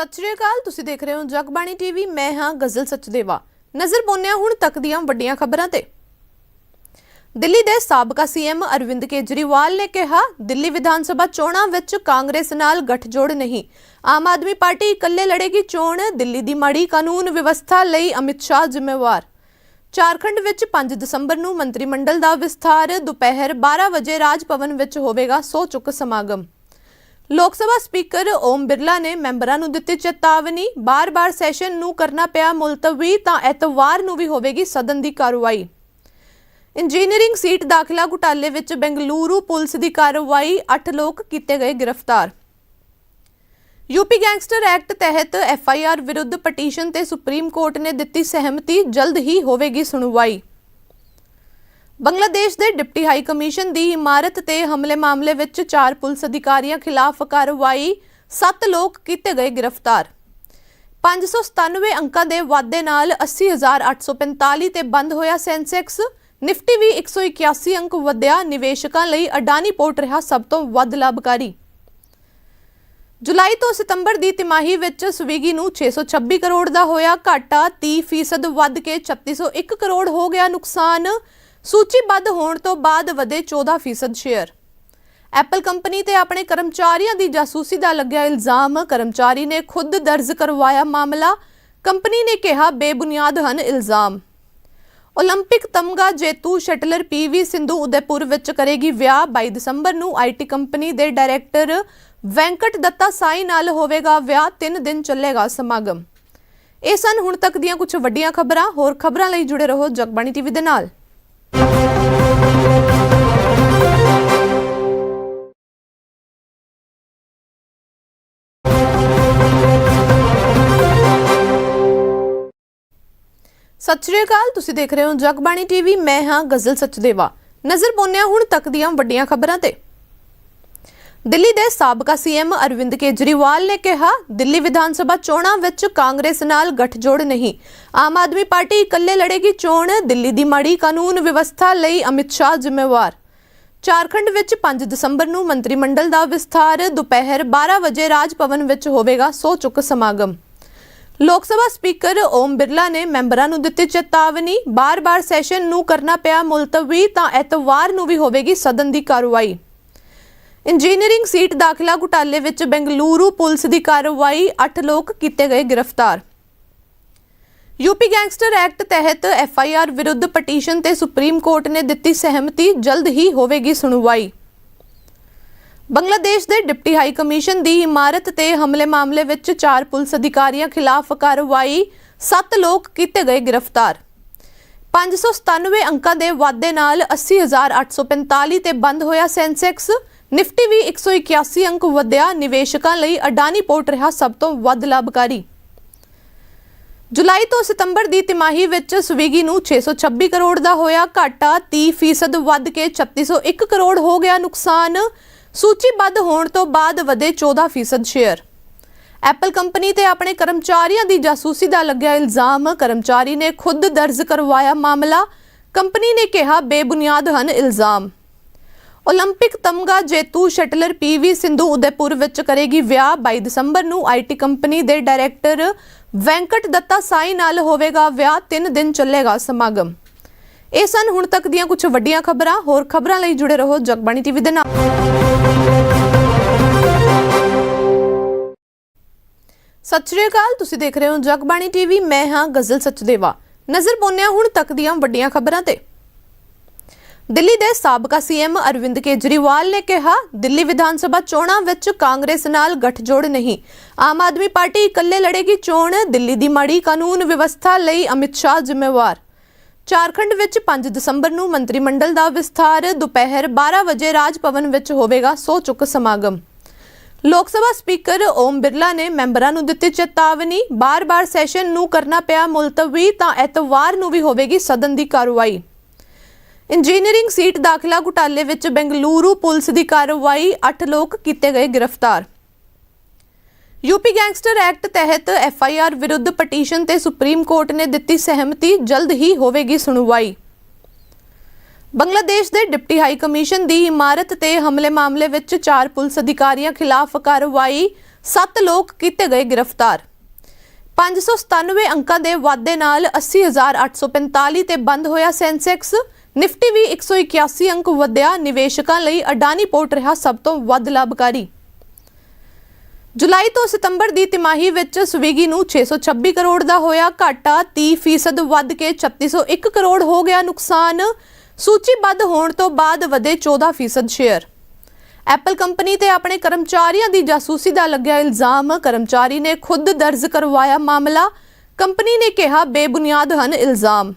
ਸਤਿ ਸ਼੍ਰੀ ਅਕਾਲ, ਤੁਸੀਂ ਦੇਖ ਰਹੇ ਹੋ ਜਗਬਾਣੀ ਟੀਵੀ, ਮੈਂ ਹਾਂ ਗਜ਼ਲ ਸਚਦੇਵਾ। ਨਜ਼ਰ ਪਾਉਂਦੇ ਹਾਂ ਹੁਣ ਤੱਕ ਦੀਆਂ ਵੱਡੀਆਂ ਖਬਰਾਂ ਤੇ। ਦਿੱਲੀ ਦੇ ਸਾਬਕਾ ਸੀਐਮ ਅਰਵਿੰਦ ਕੇਜਰੀਵਾਲ ਨੇ ਕਿਹਾ, ਦਿੱਲੀ ਵਿਧਾਨ ਸਭਾ ਚੋਣਾਂ ਵਿੱਚ ਕਾਂਗਰਸ ਨਾਲ ਗੱਠਜੋੜ ਨਹੀਂ। ਆਮ ਆਦਮੀ ਪਾਰਟੀ ਇਕੱਲੇ ਲੜੇਗੀ ਚੋਣ, ਦਿੱਲੀ ਦੀ ਮਾੜੀ ਕਾਨੂੰਨ ਵਿਵਸਥਾ ਲਈ ਅਮਿਤ ਸ਼ਾਹ ਜ਼ਿੰਮੇਵਾਰ। ਝਾਰਖੰਡ ਵਿੱਚ 5 ਦਸੰਬਰ ਨੂੰ ਮੰਤਰੀ ਮੰਡਲ ਦਾ ਵਿਸਥਾਰ, ਦੁਪਹਿਰ 12 ਵਜੇ ਰਾਜ ਭਵਨ ਵਿੱਚ ਹੋਵੇਗਾ ਸੋ ਚੁੱਕ ਸਮਾਗਮ। ਲੋਕ ਸਭਾ ਸਪੀਕਰ ਓਮ ਬਿਰਲਾ ਨੇ ਮੈਂਬਰਾਂ ਨੂੰ ਦਿੱਤੀ ਚੇਤਾਵਨੀ। ਬਾਰ-ਬਾਰ ਸੈਸ਼ਨ ਨੂੰ ਕਰਨਾ ਪਿਆ ਮੁਲਤਵੀ, ਤਾਂ ਐਤਵਾਰ ਨੂੰ ਵੀ ਹੋਵੇਗੀ ਸਦਨ ਦੀ ਕਾਰਵਾਈ। ਇੰਜੀਨੀਅਰਿੰਗ ਸੀਟ ਦਾਖਲਾ ਘੁਟਾਲੇ ਵਿੱਚ ਬੈਂਗਲੁਰੂ ਪੁਲਿਸ ਦੀ ਕਾਰਵਾਈ 8 ਲੋਕ ਕੀਤੇ ਗਏ ਗ੍ਰਿਫਤਾਰ। ਯੂਪੀ ਗੈਂਗਸਟਰ ਐਕਟ ਤਹਿਤ ਐਫਆਈਆਰ ਵਿਰੁੱਧ ਪਟੀਸ਼ਨ ਤੇ ਸੁਪਰੀਮ ਕੋਰਟ ਨੇ ਦਿੱਤੀ ਸਹਿਮਤੀ, ਜਲਦ ਹੀ ਹੋਵੇਗੀ ਸੁਣਵਾਈ। ਬੰਗਲਾਦੇਸ਼ ਦੇ ਡਿਪਟੀ ਹਾਈ ਕਮਿਸ਼ਨ ਦੀ ਇਮਾਰਤ ਤੇ ਹਮਲੇ ਮਾਮਲੇ ਵਿੱਚ ਚਾਰ ਪੁਲਿਸ ਅਧਿਕਾਰੀਆਂ ਖਿਲਾਫ ਕਾਰਵਾਈ 7 ਲੋਕ ਕੀਤੇ ਗਏ ਗ੍ਰਿਫਤਾਰ। 597 ਅੰਕਾਂ ਦੇ ਵਾਧੇ ਨਾਲ 80845 ਤੇ ਬੰਦ ਹੋਇਆ ਸੈਂਸੈਕਸ ਨਿਫਟੀ ਵੀ 181 ਅੰਕ ਵਧਿਆ। ਨਿਵੇਸ਼ਕਾਂ ਲਈ ਅਡਾਨੀ ਪੋਰਟ ਰਿਹਾ ਸਭ ਤੋਂ ਵੱਧ ਲਾਭਕਾਰੀ। ਜੁਲਾਈ ਤੋਂ ਸਤੰਬਰ ਦੀ ਤਿਮਾਹੀ ਵਿੱਚ ਸਵੀਗੀ ਨੂੰ 626 ਕਰੋੜ ਦਾ ਹੋਇਆ ਘਾਟਾ। 30% ਵੱਧ ਕੇ 3601 ਕਰੋੜ ਹੋ ਗਿਆ ਨੁਕਸਾਨ। ਸੂਚੀਬੱਧ ਹੋਣ ਤੋਂ ਬਾਅਦ ਵਧੇ 14% ਸ਼ੇਅਰ ਐਪਲ ਕੰਪਨੀ ਤੇ ਆਪਣੇ ਕਰਮਚਾਰੀਆਂ ਦੀ ਜਾਸੂਸੀ ਦਾ ਲੱਗਿਆ ਇਲਜ਼ਾਮ ਕਰਮਚਾਰੀ ਨੇ ਖੁਦ ਦਰਜ ਕਰਵਾਇਆ ਮਾਮਲਾ ਕੰਪਨੀ ਨੇ ਕਿਹਾ ਬੇਬੁਨਿਆਦ ਹਨ ਇਲਜ਼ਾਮ 올림픽 ਤਮਗਾ ਜੇਤੂ ਸ਼ਟਲਰ ਪੀਵੀ ਸਿੰਧੂ ਉਦੈਪੁਰ ਵਿੱਚ ਕਰੇਗੀ ਵਿਆਹ 22 ਦਸੰਬਰ ਨੂੰ ਆਈਟੀ ਕੰਪਨੀ ਦੇ ਡਾਇਰੈਕਟਰ ਵੈਂਕਟ ਦੱਤਾ ਸਾਈ ਨਾਲ ਹੋਵੇਗਾ ਵਿਆਹ 3 ਦਿਨ ਚੱਲੇਗਾ ਸਮਾਗਮ ਇਹ ਸਨ ਹੁਣ ਤੱਕ ਦੀਆਂ ਕੁਝ ਵੱਡੀਆਂ ਖਬਰਾਂ ਹੋਰ ਖਬਰਾਂ ਲਈ ਜੁੜੇ ਰਹੋ ਜਗਬਾਣੀ ਟੀਵੀ ਦੇ ਨਾਲ ਸਤਿ ਸ਼੍ਰੀ ਅਕਾਲ, ਤੁਸੀਂ ਦੇਖ ਰਹੇ ਹੋ ਜਗਬਾਣੀ ਟੀਵੀ, ਮੈਂ ਹਾਂ ਗਜ਼ਲ ਸਚਦੇਵਾ। ਨਜ਼ਰ ਪਾਉਂਦੇ ਹਾਂ ਹੁਣ ਤੱਕ ਦੀਆਂ ਵੱਡੀਆਂ ਖਬਰਾਂ ਤੇ। ਦਿੱਲੀ ਦੇ ਸਾਬਕਾ ਸੀਐਮ ਅਰਵਿੰਦ ਕੇਜਰੀਵਾਲ ਨੇ ਕਿਹਾ, ਦਿੱਲੀ ਵਿਧਾਨ ਸਭਾ ਚੋਣਾਂ ਵਿੱਚ ਕਾਂਗਰਸ ਨਾਲ ਗੱਠਜੋੜ ਨਹੀਂ। ਆਮ ਆਦਮੀ ਪਾਰਟੀ ਇਕੱਲੇ ਲੜੇਗੀ ਚੋਣ, ਦਿੱਲੀ ਦੀ ਮਾੜੀ ਕਾਨੂੰਨ ਵਿਵਸਥਾ ਲਈ ਅਮਿਤ ਸ਼ਾਹ ਜ਼ਿੰਮੇਵਾਰ। ਝਾਰਖੰਡ ਵਿੱਚ 5 ਦਸੰਬਰ ਨੂੰ ਮੰਤਰੀ ਮੰਡਲ ਦਾ ਵਿਸਥਾਰ, ਦੁਪਹਿਰ 12 ਵਜੇ ਰਾਜ ਭਵਨ ਵਿੱਚ ਹੋਵੇਗਾ ਸੋ ਚੁੱਕ ਸਮਾਗਮ। ਲੋਕ ਸਭਾ ਸਪੀਕਰ ਓਮ ਬਿਰਲਾ ਨੇ ਮੈਂਬਰਾਂ ਨੂੰ ਦਿੱਤੀ ਚੇਤਾਵਨੀ, ਬਾਰ-ਬਾਰ ਸੈਸ਼ਨ ਨੂੰ ਕਰਨਾ ਪਿਆ ਮੁਲਤਵੀ, ਤਾਂ ਐਤਵਾਰ ਨੂੰ ਵੀ ਹੋਵੇਗੀ ਸਦਨ ਦੀ ਕਾਰਵਾਈ। ਇੰਜੀਨੀਅਰਿੰਗ ਸੀਟ ਦਾਖਲਾ ਘੁਟਾਲੇ ਵਿੱਚ ਬੈਂਗਲੁਰੂ ਪੁਲਿਸ ਦੀ ਕਾਰਵਾਈ 8 ਲੋਕ ਕੀਤੇ ਗਏ ਗ੍ਰਿਫਤਾਰ। ਯੂਪੀ ਗੈਂਗਸਟਰ ਐਕਟ ਤਹਿਤ ਐਫ ਆਈ ਆਰ ਵਿਰੁੱਧ ਪਟੀਸ਼ਨ ਤੇ ਸੁਪਰੀਮ ਕੋਰਟ ਨੇ ਦਿੱਤੀ ਸਹਿਮਤੀ, ਜਲਦ ਹੀ ਹੋਵੇਗੀ ਸੁਣਵਾਈ। ਬੰਗਲਾਦੇਸ਼ ਦੇ ਡਿਪਟੀ ਹਾਈ ਕਮਿਸ਼ਨ ਦੀ ਇਮਾਰਤ ਤੇ ਹਮਲੇ ਮਾਮਲੇ ਵਿੱਚ ਚਾਰ ਪੁਲਿਸ ਅਧਿਕਾਰੀਆਂ ਖਿਲਾਫ ਕਾਰਵਾਈ 7 ਲੋਕ ਕੀਤੇ ਗਏ ਗ੍ਰਿਫਤਾਰ। 597 ਅੰਕਾਂ ਦੇ ਵਾਧੇ ਨਾਲ 80845 ਤੇ ਬੰਦ ਹੋਇਆ ਸੈਂਸੈਕਸ ਨਿਫਟੀ ਵੀ 181 ਅੰਕ ਵਧਿਆ। ਨਿਵੇਸ਼ਕਾਂ ਲਈ ਅਡਾਨੀ ਪੋਰਟ ਰਿਹਾ ਸਭ ਤੋਂ ਵੱਧ ਲਾਭਕਾਰੀ। ਜੁਲਾਈ ਤੋਂ ਸਤੰਬਰ ਦੀ ਤਿਮਾਹੀ ਵਿੱਚ ਸਵੀਗੀ ਨੂੰ 626 ਕਰੋੜ ਦਾ ਹੋਇਆ ਘਾਟਾ। 30% ਵੱਧ ਕੇ 3601 ਕਰੋੜ ਹੋ ਗਿਆ ਨੁਕਸਾਨ। ਸੂਚੀਬੱਧ ਹੋਣ ਤੋਂ ਬਾਅਦ ਵਧੇ 14% ਸ਼ੇਅਰ। ਐਪਲ ਕੰਪਨੀ ਤੇ ਆਪਣੇ ਕਰਮਚਾਰੀਆਂ ਦੀ ਜਾਸੂਸੀ ਦਾ ਲੱਗਿਆ ਇਲਜ਼ਾਮ। ਕਰਮਚਾਰੀ ਨੇ ਖੁਦ ਦਰਜ ਕਰਵਾਇਆ ਮਾਮਲਾ। ਕੰਪਨੀ ਨੇ ਕਿਹਾ, ਬੇਬੁਨਿਆਦ ਹਨ ਇਲਜ਼ਾਮ। 올림픽 ਤਮਗਾ ਜੇਤੂ ਸ਼ਟਲਰ ਪੀਵੀ ਸਿੰਧੂ ਉਦੈਪੁਰ ਵਿੱਚ ਕਰੇਗੀ ਵਿਆਹ 22 ਦਸੰਬਰ ਨੂੰ ਆਈਟੀ ਕੰਪਨੀ ਦੇ ਡਾਇਰੈਕਟਰ ਵੈਂਕਟ ਦੱਤਾ ਸਾਈ ਨਾਲ ਹੋਵੇਗਾ ਵਿਆਹ 3 ਦਿਨ ਚੱਲੇਗਾ ਸਮਾਗਮ ਇਹ ਸਨ ਹੁਣ ਤੱਕ ਦੀਆਂ ਕੁਝ ਵੱਡੀਆਂ ਖਬਰਾਂ ਹੋਰ ਖਬਰਾਂ ਲਈ ਜੁੜੇ ਰਹੋ ਜਗਬਾਣੀ ਟੀਵੀ ਦੇ ਨਾਲ ਸਤਿ ਸ਼੍ਰੀ ਅਕਾਲ ਤੁਸੀਂ ਦੇਖ ਰਹੇ ਹੋ ਜਗਬਾਣੀ ਟੀਵੀ ਮੈਂ ਹਾਂ ਗਜ਼ਲ ਸਚਦੇਵਾ ਨਜ਼ਰ ਪਾਉਂਦੇ ਹਾਂ ਹੁਣ ਤੱਕ ਦੀਆਂ ਵੱਡੀਆਂ ਖਬਰਾਂ ਤੇ ਦਿੱਲੀ ਦੇ ਸਾਬਕਾ ਸੀਐਮ ਅਰਵਿੰਦ ਕੇਜਰੀਵਾਲ ਨੇ ਕਿਹਾ, ਦਿੱਲੀ ਵਿਧਾਨ ਸਭਾ ਚੋਣਾਂ ਵਿੱਚ ਕਾਂਗਰਸ ਨਾਲ ਗੱਠਜੋੜ ਨਹੀਂ। ਆਮ ਆਦਮੀ ਪਾਰਟੀ ਇਕੱਲੇ ਲੜੇਗੀ ਚੋਣ, ਦਿੱਲੀ ਦੀ ਮਾੜੀ ਕਾਨੂੰਨ ਵਿਵਸਥਾ ਲਈ ਅਮਿਤ ਸ਼ਾਹ ਜ਼ਿੰਮੇਵਾਰ। ਝਾਰਖੰਡ ਵਿੱਚ 5 ਦਸੰਬਰ ਨੂੰ ਮੰਤਰੀ ਮੰਡਲ ਦਾ ਵਿਸਥਾਰ, ਦੁਪਹਿਰ 12 ਵਜੇ ਰਾਜ ਭਵਨ ਵਿੱਚ ਹੋਵੇਗਾ ਸੋ ਚੁੱਕ ਸਮਾਗਮ। ਲੋਕ ਸਭਾ ਸਪੀਕਰ ਓਮ ਬਿਰਲਾ ਨੇ ਮੈਂਬਰਾਂ ਨੂੰ ਦਿੱਤੀ ਚੇਤਾਵਨੀ, ਬਾਰ-ਬਾਰ ਸੈਸ਼ਨ ਨੂੰ ਕਰਨਾ ਪਿਆ ਮੁਲਤਵੀ, ਤਾਂ ਐਤਵਾਰ ਨੂੰ ਵੀ ਹੋਵੇਗੀ ਸਦਨ ਦੀ ਕਾਰਵਾਈ। ਇੰਜੀਨੀਅਰਿੰਗ ਸੀਟ ਦਾਖਲਾ ਘੁਟਾਲੇ ਵਿੱਚ ਬੈਂਗਲੁਰੂ ਪੁਲਿਸ ਦੀ ਕਾਰਵਾਈ 8 ਲੋਕ ਕੀਤੇ ਗਏ ਗ੍ਰਿਫਤਾਰ। ਯੂਪੀ ਗੈਂਗਸਟਰ ਐਕਟ ਤਹਿਤ ਐਫਆਈਆਰ ਵਿਰੁੱਧ ਪਟੀਸ਼ਨ ਤੇ ਸੁਪਰੀਮ ਕੋਰਟ ਨੇ ਦਿੱਤੀ ਸਹਿਮਤੀ, ਜਲਦ ਹੀ ਹੋਵੇਗੀ ਸੁਣਵਾਈ। ਬੰਗਲਾਦੇਸ਼ ਦੇ ਡਿਪਟੀ ਹਾਈ ਕਮਿਸ਼ਨ ਦੀ ਇਮਾਰਤ ਤੇ ਹਮਲੇ ਮਾਮਲੇ ਵਿੱਚ ਚਾਰ ਪੁਲਿਸ ਅਧਿਕਾਰੀਆਂ ਖਿਲਾਫ ਕਾਰਵਾਈ 7 ਲੋਕ ਕੀਤੇ ਗਏ ਗ੍ਰਿਫਤਾਰ। 597 ਅੰਕਾਂ ਦੇ ਵਾਧੇ ਨਾਲ 80845 ਤੇ ਬੰਦ ਹੋਇਆ ਸੈਂਸੈਕਸ। ਨਿਫਟੀ ਵੀ 181 ਅੰਕ ਵਧਿਆ, ਨਿਵੇਸ਼ਕਾਂ ਲਈ ਅਡਾਨੀ ਪੋਰਟ ਰਿਹਾ ਸਭ ਤੋਂ ਵੱਧ ਲਾਭਕਾਰੀ। ਜੁਲਾਈ ਤੋਂ ਸਤੰਬਰ ਦੀ ਤਿਮਾਹੀ ਵਿੱਚ ਸਵੀਗੀ ਨੂੰ 626 ਕਰੋੜ ਦਾ ਹੋਇਆ ਘਾਟਾ 30% ਵੱਧ ਕੇ 3601 ਕਰੋੜ ਹੋ ਗਿਆ ਨੁਕਸਾਨ, ਸੂਚੀਬੱਧ ਹੋਣ ਤੋਂ ਬਾਅਦ ਵਧੇ 14% ਸ਼ੇਅਰ। ਐਪਲ ਕੰਪਨੀ ਤੇ ਆਪਣੇ ਕਰਮਚਾਰੀਆਂ ਦੀ ਜਾਸੂਸੀ ਦਾ ਲੱਗਿਆ ਇਲਜ਼ਾਮ, ਕਰਮਚਾਰੀ ਨੇ ਖੁਦ ਦਰਜ ਕਰਵਾਇਆ ਮਾਮਲਾ, ਕੰਪਨੀ ਨੇ ਕਿਹਾ ਬੇਬੁਨਿਆਦ ਹਨ ਇਲਜ਼ਾਮ।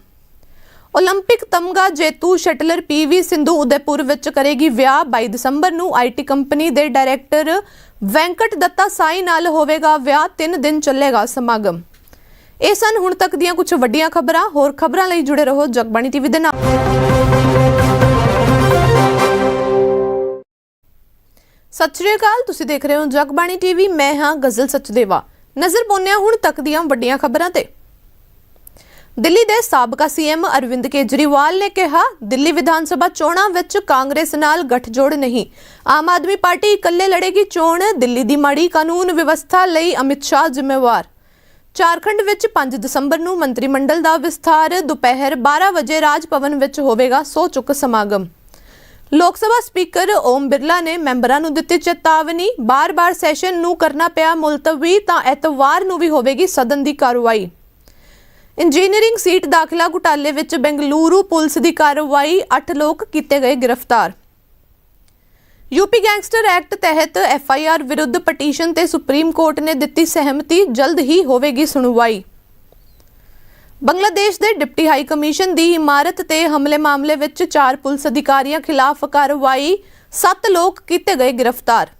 올림픽 ਤਮਗਾ ਜੇਤੂ ਸ਼ਟਲਰ ਪੀਵੀ ਸਿੰਧੂ ਉਦੈਪੁਰ ਵਿੱਚ ਕਰੇਗੀ ਵਿਆਹ 22 ਦਸੰਬਰ ਨੂੰ ਆਈਟੀ ਕੰਪਨੀ ਦੇ ਡਾਇਰੈਕਟਰ ਵੈਂਕਟ ਦੱਤਾ ਸਾਈ ਨਾਲ ਹੋਵੇਗਾ ਵਿਆਹ 3 ਦਿਨ ਚੱਲੇਗਾ ਸਮਾਗਮ ਇਹ ਸਨ ਹੁਣ ਤੱਕ ਦੀਆਂ ਕੁਝ ਵੱਡੀਆਂ ਖਬਰਾਂ ਹੋਰ ਖਬਰਾਂ ਲਈ ਜੁੜੇ ਰਹੋ ਜਗਬਾਣੀ ਟੀਵੀ ਦੇ ਨਾਲ ਸਤਿ ਸ਼੍ਰੀ ਅਕਾਲ ਤੁਸੀਂ ਦੇਖ ਰਹੇ ਹੋ ਜਗਬਾਣੀ ਟੀਵੀ ਮੈਂ ਹਾਂ ਗਜ਼ਲ ਸਚਦੇਵਾ ਨਜ਼ਰ ਪਾਉਂਦੇ ਹੁਣ ਤੱਕ ਦੀਆਂ ਵੱਡੀਆਂ ਖਬਰਾਂ ਤੇ ਦਿੱਲੀ ਦੇ ਸਾਬਕਾ ਸੀਐਮ ਅਰਵਿੰਦ ਕੇਜਰੀਵਾਲ ਨੇ ਕਿਹਾ, ਦਿੱਲੀ ਵਿਧਾਨ ਸਭਾ ਚੋਣਾਂ ਵਿੱਚ ਕਾਂਗਰਸ ਨਾਲ ਗੱਠਜੋੜ ਨਹੀਂ। ਆਮ ਆਦਮੀ ਪਾਰਟੀ ਇਕੱਲੇ ਲੜੇਗੀ ਚੋਣ, ਦਿੱਲੀ ਦੀ ਮਾੜੀ ਕਾਨੂੰਨ ਵਿਵਸਥਾ ਲਈ ਅਮਿਤ ਸ਼ਾਹ ਜ਼ਿੰਮੇਵਾਰ। ਝਾਰਖੰਡ ਵਿੱਚ 5 ਦਸੰਬਰ ਨੂੰ ਮੰਤਰੀ ਮੰਡਲ ਦਾ ਵਿਸਥਾਰ, ਦੁਪਹਿਰ 12 ਵਜੇ ਰਾਜ ਭਵਨ ਵਿੱਚ ਹੋਵੇਗਾ ਸੋ ਚੁੱਕ ਸਮਾਗਮ। ਲੋਕ ਸਭਾ ਸਪੀਕਰ ਓਮ ਬਿਰਲਾ ਨੇ ਮੈਂਬਰਾਂ ਨੂੰ ਦਿੱਤੀ ਚੇਤਾਵਨੀ, ਬਾਰ-ਬਾਰ ਸੈਸ਼ਨ ਨੂੰ ਕਰਨਾ ਪਿਆ ਮੁਲਤਵੀ, ਤਾਂ ਐਤਵਾਰ ਨੂੰ ਵੀ ਹੋਵੇਗੀ ਸਦਨ ਦੀ ਕਾਰਵਾਈ। ਇੰਜੀਨੀਅਰਿੰਗ ਸੀਟ ਦਾਖਲਾ ਘੁਟਾਲੇ ਵਿੱਚ ਬੈਂਗਲੁਰੂ ਪੁਲਿਸ ਦੀ ਕਾਰਵਾਈ 8 ਲੋਕ ਕੀਤੇ ਗਏ ਗ੍ਰਿਫਤਾਰ। ਯੂਪੀ ਗੈਂਗਸਟਰ ਐਕਟ ਤਹਿਤ ਐਫ ਆਈ ਆਰ ਵਿਰੁੱਧ ਪਟੀਸ਼ਨ ਤੇ ਸੁਪਰੀਮ ਕੋਰਟ ਨੇ ਦਿੱਤੀ ਸਹਿਮਤੀ, ਜਲਦ ਹੀ ਹੋਵੇਗੀ ਸੁਣਵਾਈ। ਬੰਗਲਾਦੇਸ਼ ਦੇ ਡਿਪਟੀ ਹਾਈ ਕਮਿਸ਼ਨ ਦੀ ਇਮਾਰਤ ਤੇ ਹਮਲੇ ਮਾਮਲੇ ਵਿੱਚ ਚਾਰ ਪੁਲਿਸ ਅਧਿਕਾਰੀਆਂ ਖਿਲਾਫ ਕਾਰਵਾਈ 7 ਲੋਕ ਕੀਤੇ ਗਏ ਗ੍ਰਿਫਤਾਰ।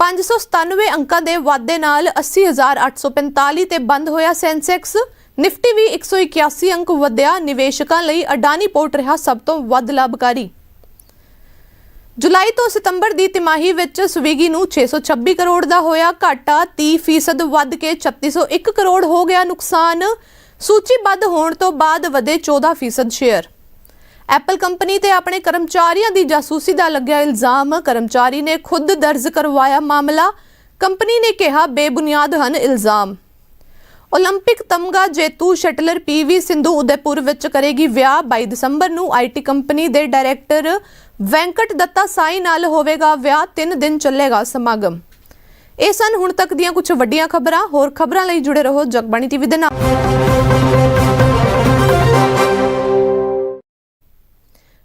597 ਅੰਕਾਂ ਦੇ ਵਾਧੇ ਨਾਲ 80845 ਤੇ ਬੰਦ ਹੋਇਆ ਸੈਂਸੈਕਸ। ਨਿਫਟੀ ਵੀ 181 ਅੰਕ ਵਧਿਆ। ਨਿਵੇਸ਼ਕਾਂ ਲਈ ਅਡਾਨੀ ਪੋਰਟ ਰਿਹਾ ਸਭ ਤੋਂ ਵੱਧ ਲਾਭਕਾਰੀ। ਜੁਲਾਈ ਤੋਂ ਸਤੰਬਰ ਦੀ ਤਿਮਾਹੀ ਵਿੱਚ ਸਵੀਗੀ ਨੂੰ 626 ਕਰੋੜ ਦਾ ਹੋਇਆ ਘਾਟਾ। 30% ਵੱਧ ਕੇ 3601 ਕਰੋੜ ਹੋ ਗਿਆ ਨੁਕਸਾਨ। ਸੂਚੀਬੱਧ ਹੋਣ ਤੋਂ ਬਾਅਦ ਵਧੇ 14% ਸ਼ੇਅਰ। ਐਪਲ ਕੰਪਨੀ ਤੇ ਆਪਣੇ ਕਰਮਚਾਰੀਆਂ ਦੀ ਜਾਸੂਸੀ ਦਾ ਲੱਗਿਆ ਇਲਜ਼ਾਮ। ਕਰਮਚਾਰੀ ਨੇ ਖੁਦ ਦਰਜ ਕਰਵਾਇਆ ਮਾਮਲਾ। ਕੰਪਨੀ ਨੇ ਕਿਹਾ, ਬੇਬੁਨਿਆਦ ਹਨ ਇਲਜ਼ਾਮ। 올림픽 ਤਮਗਾ ਜੇਤੂ ਸ਼ਟਲਰ ਪੀਵੀ ਸਿੰਧੂ ਉਦੈਪੁਰ ਵਿੱਚ ਕਰੇਗੀ ਵਿਆਹ 22 ਦਸੰਬਰ ਨੂੰ ਆਈਟੀ ਕੰਪਨੀ ਦੇ ਡਾਇਰੈਕਟਰ ਵੈਂਕਟ ਦੱਤਾ ਸਾਈ ਨਾਲ ਹੋਵੇਗਾ ਵਿਆਹ 3 ਦਿਨ ਚੱਲੇਗਾ ਸਮਾਗਮ ਇਹ ਸਨ ਹੁਣ ਤੱਕ ਦੀਆਂ ਕੁਝ ਵੱਡੀਆਂ ਖਬਰਾਂ ਹੋਰ ਖਬਰਾਂ ਲਈ ਜੁੜੇ ਰਹੋ ਜਗਬਾਣੀ ਟੀਵੀ ਦੇ ਨਾਲ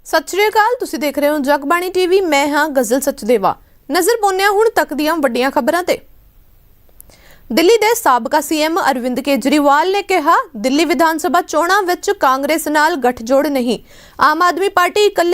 ਸਤਿ ਸ਼੍ਰੀ ਅਕਾਲ ਤੁਸੀਂ ਦੇਖ ਰਹੇ ਹੋ ਜਗਬਾਣੀ ਟੀਵੀ ਮੈਂ ਹਾਂ ਗਜ਼ਲ ਸਚਦੇਵਾ ਨਜ਼ਰ ਪਾਉਂਦੇ ਹਾਂ ਹੁਣ ਤੱਕ ਦੀਆਂ ਵੱਡੀਆਂ ਖਬਰਾਂ ਤੇ ਦਿੱਲੀ ਦੇ ਸਾਬਕਾ ਸੀਐਮ ਅਰਵਿੰਦ ਕੇਜਰੀਵਾਲ ਨੇ ਕਿਹਾ, ਦਿੱਲੀ ਵਿਧਾਨ ਸਭਾ ਚੋਣਾਂ ਵਿੱਚ ਕਾਂਗਰਸ ਨਾਲ ਗੱਠਜੋੜ ਨਹੀਂ। ਆਮ ਆਦਮੀ ਪਾਰਟੀ ਇਕੱਲੇ